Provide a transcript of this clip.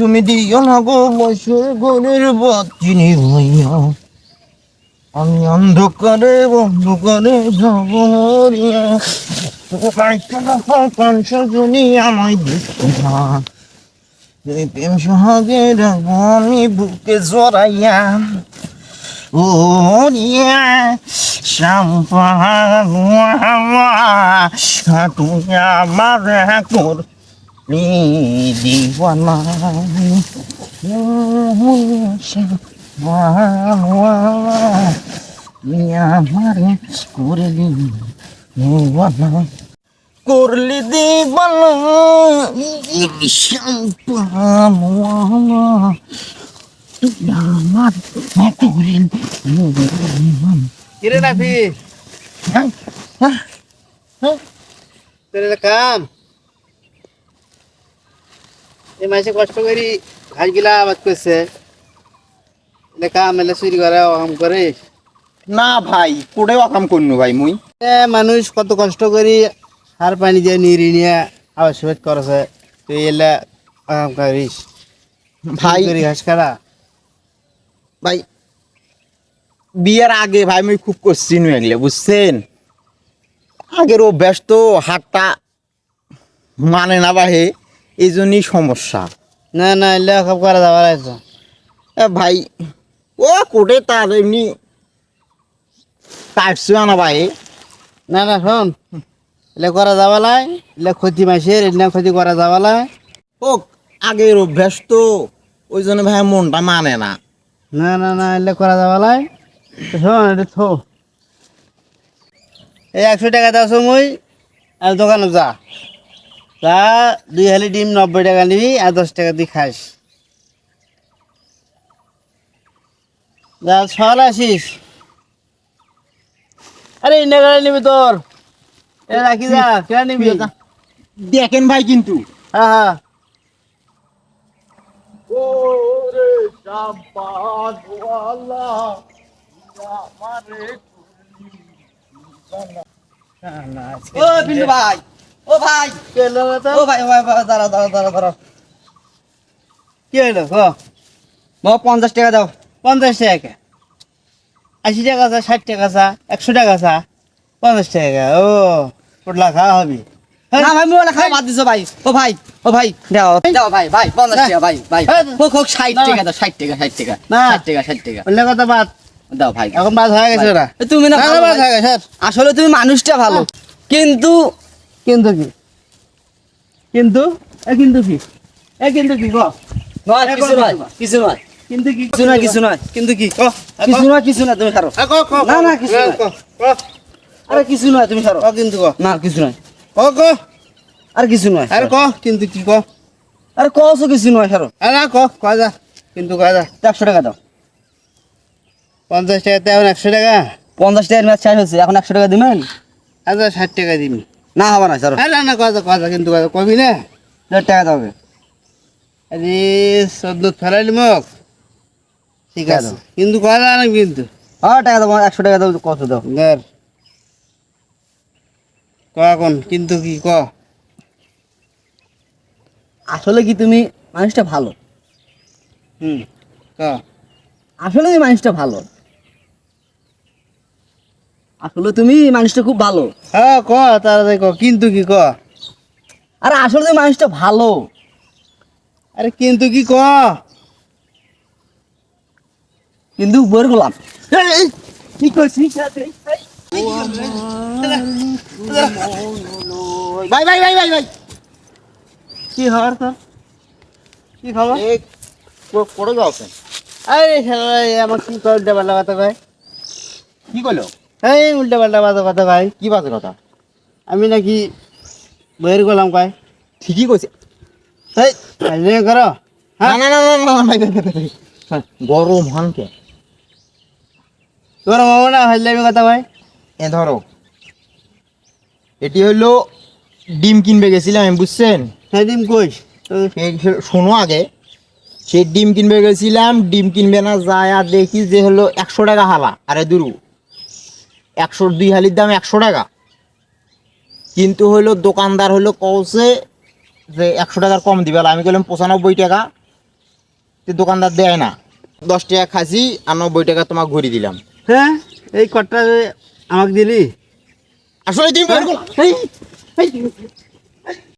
তুমি দিও না গো বছর গনের বাতিনি হইয়া। আমি অন্ধকারে অন্ধকারে যাব জনি আমায় দেখি না। তুমি প্রেম সোহাগে রাখব আমি বুকে জড়াইয়া। ও রিয়া শ্যাম্পা তুমি আমার কর দিওয়ানা আমার করলি দিওয়ানা করলি দিওয়ানা শ্যাম্পানা তুমি আমার করলি দিওয়ানা কিরে নাফি তোর এটা কাম এই মাসে কষ্ট করি ঘাস গিলা আবাদ করছে এলে কাম এলে চুরি করে কাম করে। না ভাই কোড়ে অকাম করনু ভাই মুই? মানুষ কত কষ্ট করি সার পানি দিয়ে নিরি নিয়ে আবাদ সুবাদ করছে। তুই এলে কাম করিস। ভাই করি ঘাস কাটা ভাই বিয়ের আগে ভাই মুই খুব করছি এগুলো বুঝছেন? আগের অভ্যাস তো হাতটা মানে না বাহে এই জন্যই সমস্যা। না না এলে সব করা যাবার আছে। এ ভাই ও কোটে তার এমনি কাটছে না ভাই। না না শোন এলে করা যাবা লাই এলে ক্ষতি মাসের এলে ক্ষতি করা যাবা লাই ও আগের অভ্যাস তো ওই জন্য ভাই মনটা মানে না। না না না এলে করা যাবা লাই তো শোন এটা থো। এই একশো টাকা দাও সময় আর দোকানে যা। যা দুই হালি ডিম নব্বই টাকা নিবি আর দশ টাকা দিয়ে খাস। যা সকাল আসিস। আরে ইন্ডিয়া গাড়ি নিবি তোর। এটা রাখি যা কেনা নিবি? দেখেন ভাই কিন্তু। হ্যাঁ হ্যাঁ। ও পিন্টু ভাই। ও ভাই? ও ভাই ও ভাই ভাই, দাঁড়াও দাঁড়াও দাঁড়াও দাঁড়াও। কি হলো ক বাবা পঞ্চাশ টাকা দাও। পঞ্চাশ টাকা। আশি টাকা চা ষাট টাকা চা একশো টাকা চা পঞ্চাশ টাকা। ও পোটলা খাওয়া হবে। হ্যাঁ। না ভাই মোবাইল খাওয়া বাদ দিছো ভাই। ও ভাই ও ভাই দাও দাও ভাই ভাই পঞ্চাশ টাকা ভাই ভাই। হ্যাঁ। হোক হোক ষাট। টাকা দাও ষাট টাকা ষাট টাকা না। ষাট টাকা ষাট টাকা। অন্য কথা বাদ। দাও ভাই। এখন বাদ হয়ে গেছে ওরা। তুমি না ভাই। হয়ে আসলে তুমি মানুষটা ভালো। কিন্তু কিন্তু কি? কিন্তু? এ কিন্তু কি? এ কিন্তু কি? ক? কিছু নয় কিছু নয়। কিন্তু কি? কিছু কিছু নয় কিন্তু কি? ক? কিছু কিছু তুমি খারো না, না, কিছু আরে নয় তুমি খারো ক কিন্তু ক। না কিছু নয়। ক ক। আর কিছু নয়। আরে ক কিন্তু কি ক? আরে কিছু নয় খারো আরে না, ক ক যা। কিন্তু একশো টাকা দাও। পঞ্চাশ এখন একশো টাকা। পঞ্চাশ টাকার ম্যাচ শেষ হচ্ছে এখন একশো টাকা দিবেন? আচ্ছা ষাট টাকা দিবি। না হবে না স্যার আরে না কথা কথা কিন্তু কথা কবি না? দেড় টাকা দাও হবে আরে সদ্য ফেলাইলি মোক। ঠিক আছে। কিন্তু কথা না কিন্তু। হ্যাঁ টাকা দাও একশো টাকা দাও কত দাও? ধর ক এখন? কিন্তু কি ক? আসলে কি তুমি মানুষটা ভালো? হুম ক? আসলে মানুষটা ভালো। আসলে তুমি মানুষটা খুব ভালো হ্যাঁ ক তাড়াতাড়ি ক কিন্তু কি ক আরে আসলে তুমি মানুষটা ভালো আরে কিন্তু কি ক কিন্তু বইয়ের গোলাম কি করছিস ভাই ভাই ভাই ভাই ভাই কি খবর তোর কি খবর কোড়ে যাওছেন আরে শালা, আমার কি উল্টা পাল্টা কথা কয় কি কইলো এই উল্টা পাল্টা কথা কথা কয় কি বাজে কথা আমি নাকি বইয়ের গোলাম কয় ঠিকই কইছে এই কাজিয়া করো হ্যাঁ না না না না না ভাই ভাই ভাই, ভাই ভাই। গরম হানকে তোর মামা না কথা ভাই এ ধরো এটি হলো ডিম কিনবে গেছিলাম আমি বুঝছেন হ্যাঁ ডিম এই শোনো আগে সে ডিম কিনবে গেছিলাম ডিম কিনবে না যায় আর দেখি যে হলো একশো টাকা হালা আরে দুরু একশো দুই হালির দাম একশো টাকা। কিন্তু হলো দোকানদার হলো কৌছে যে একশো টাকার কম দিবে। আমি বললাম পঁচানব্বই টাকা। তো দোকানদার দেয় না। দশ টাকা খাসি আর নব্বই টাকা তোমাকে ঘুরি দিলাম। হ্যাঁ? এই কটটা আমাকে দিলি? আসলে তুমি এই,